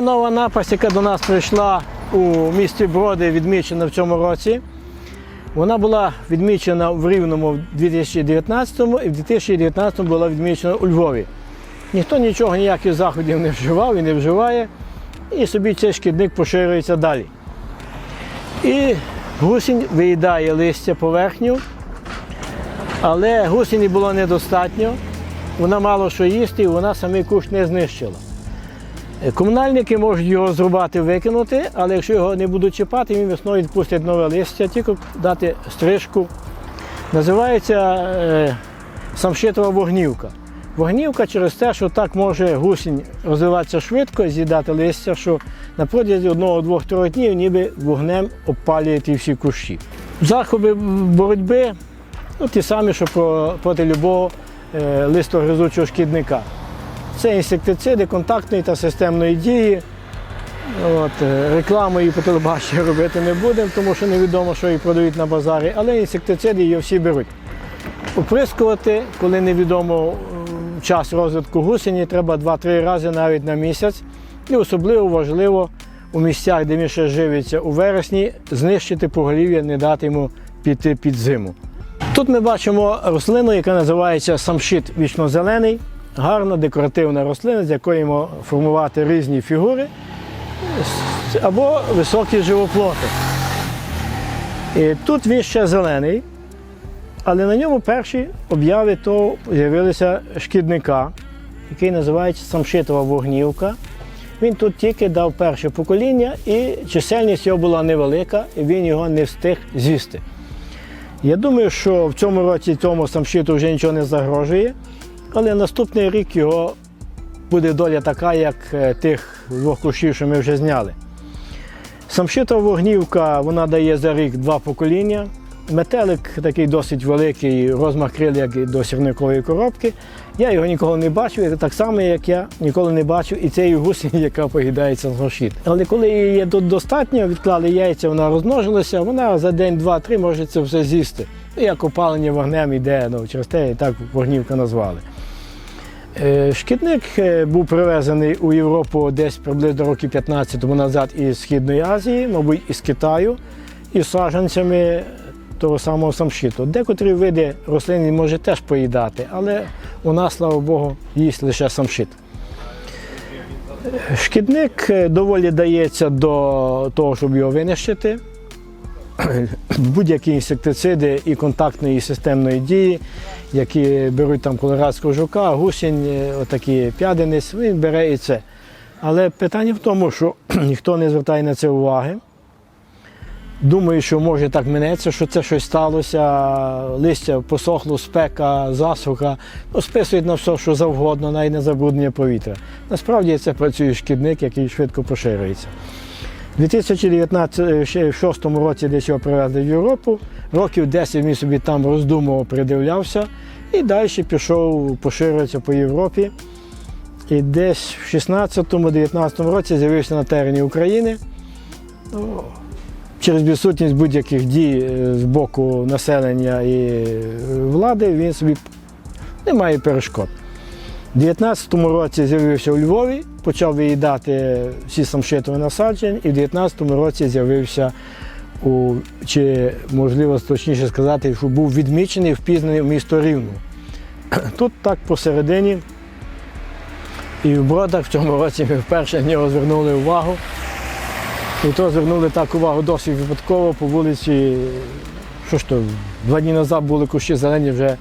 нова напасть, яка до нас прийшла у місті Броди, відмічена в цьому році. Вона була відмічена в Рівному в 2019 і в 2019-му була відмічена у Львові. Ніхто нічого, ніяких заходів не вживав і не вживає, і собі цей шкідник поширюється далі. І гусінь виїдає листя поверхню, але гусені було недостатньо, вона мало що їсти, і вона самий кущ не знищила. Комунальники можуть його зрубати, викинути, але якщо його не будуть чіпати, він весною відпустить нове листя, тільки дати стрижку. Називається е, самшитова вогнівка. Вогнівка через те, що так може гусінь розвиватися швидко з'їдати листя, що на протязі одного, двох, трьох днів ніби вогнем обпалює ті всі кущі. Заходи боротьби ну, ті самі, що проти любого е, листогризучого шкідника. Це інсектициди контактної та системної дії. От, е, рекламу її по телебаченню робити не будемо, тому що невідомо, що її продають на базарі, але інсектициди її всі беруть. Оприскувати, коли невідомо час розвитку гусені, треба 2-3 рази навіть на місяць. І особливо важливо у місцях, де він ще живиться у вересні, знищити поголів'я, не дати йому піти під зиму. Тут ми бачимо рослину, яка називається самшит вічнозелений. Гарна декоративна рослина, з якої можна формувати різні фігури або високі живоплоти. І тут він ще зелений, але на ньому перші обяви то з'явилися шкідника, який називається самшитова вогнівка. Він тут тільки дав перше покоління, і чисельність його була невелика, і він його не встиг з'їсти. Я думаю, що в цьому році цьому самшиту вже нічого не загрожує, але наступний рік його буде доля така, як е, тих двох кущів, що ми вже зняли. Самшита вогнівка вона дає за рік два покоління. Метелик такий досить великий, розмах крил, як до сірникової коробки. Я його ніколи не бачив, так само, як я ніколи не бачив і цієї гусені, яка поїдається на самшит. Але коли її тут достатньо, відклали яйця, вона розмножилася, вона за день, два-три може це все з'їсти. Ну, Як опалення вогнем йде, ну, через те так вогнівка назвали. Е, Шкідник е, був привезений у Європу десь приблизно років 15 тому назад із Східної Азії, мабуть, із Китаю, із саджанцями того самого самшиту. Декотрі види рослин може теж поїдати, але у нас, слава Богу, їсть лише самшит. Шкідник е, доволі дається до того, щоб його винищити. Будь-які інсектициди і контактної і системної дії, які беруть там колорадського жука, гусінь, е, отакі п'ядениць, він бере і це. Але питання в тому, що ніхто не звертає на це уваги. Думаю, що може так минеться, що це щось сталося, листя посохло, спека, засуха. Ну, списують на все, що завгодно, навіть на забруднення повітря. Насправді це працює шкідник, який швидко поширюється. У 2019 році десь його привезли в Європу, років 10 він собі там роздумував, придивлявся і далі пішов поширюватися по Європі. І десь в 16-19 році з'явився на терені України. Через відсутність будь-яких дій е, з боку населення і е, влади він собі не має перешкод. У 19-му році з'явився у Львові, почав виїдати всі самшитові насадження, і в 19-му році з'явився у, чи можливо точніше сказати, що був відмічений, впізнаний в місто Рівно. Тут так посередині. І в Бродах в цьому році ми вперше на нього звернули увагу. І то звернули так увагу досить випадково по вулиці. Що ж то, два дні назад були кущі зелені вже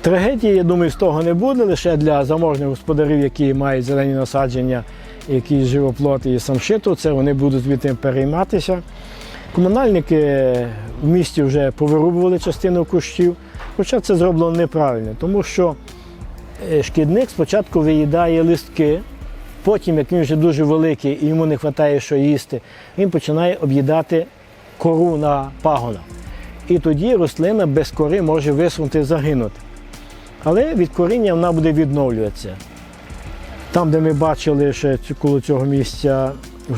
Трагедії, я думаю, з того не буде, лише для заможних господарів, які мають зелені насадження, якісь живоплоти і самшиту, це вони будуть звідти перейматися. Комунальники в місті вже повирубували частину кущів, хоча це зроблено неправильно, тому що е, шкідник спочатку виїдає листки, потім, як він вже дуже великий і йому не вистачає що їсти, він починає об'їдати кору на пагонах. І тоді рослина без кори може висунути загинути. Але від коріння вона буде відновлюватися. Там, де ми бачили цю- коло цього місця,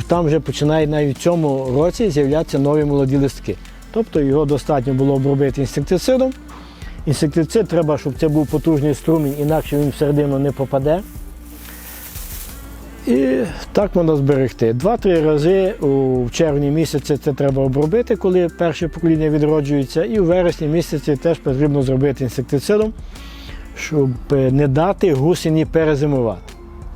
там вже починають навіть в цьому році з'являтися нові молоді листки. Тобто його достатньо було обробити інсектицидом. Інсектицид треба, щоб це був потужний струмінь, інакше він всередину не попаде. І так можна зберегти. Два-три рази у червні місяці це треба обробити, коли перше покоління відроджується, і у вересні місяці теж потрібно зробити інсектицидом, щоб е, не дати гусені перезимувати.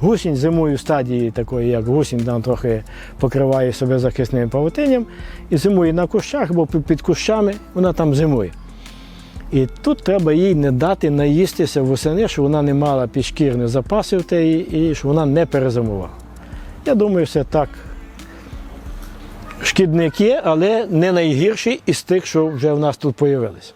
Гусінь зимує в стадії такої, як гусінь там трохи покриває себе захисним павутинням і зимує на кущах під під кущами, вона там зимує. І тут треба їй не дати наїстися восени, щоб вона не мала підшкірних запасів і щоб вона не перезимувала. Я думаю, все так. Шкідник є, але не найгірший із тих, що вже в нас тут з'явилися.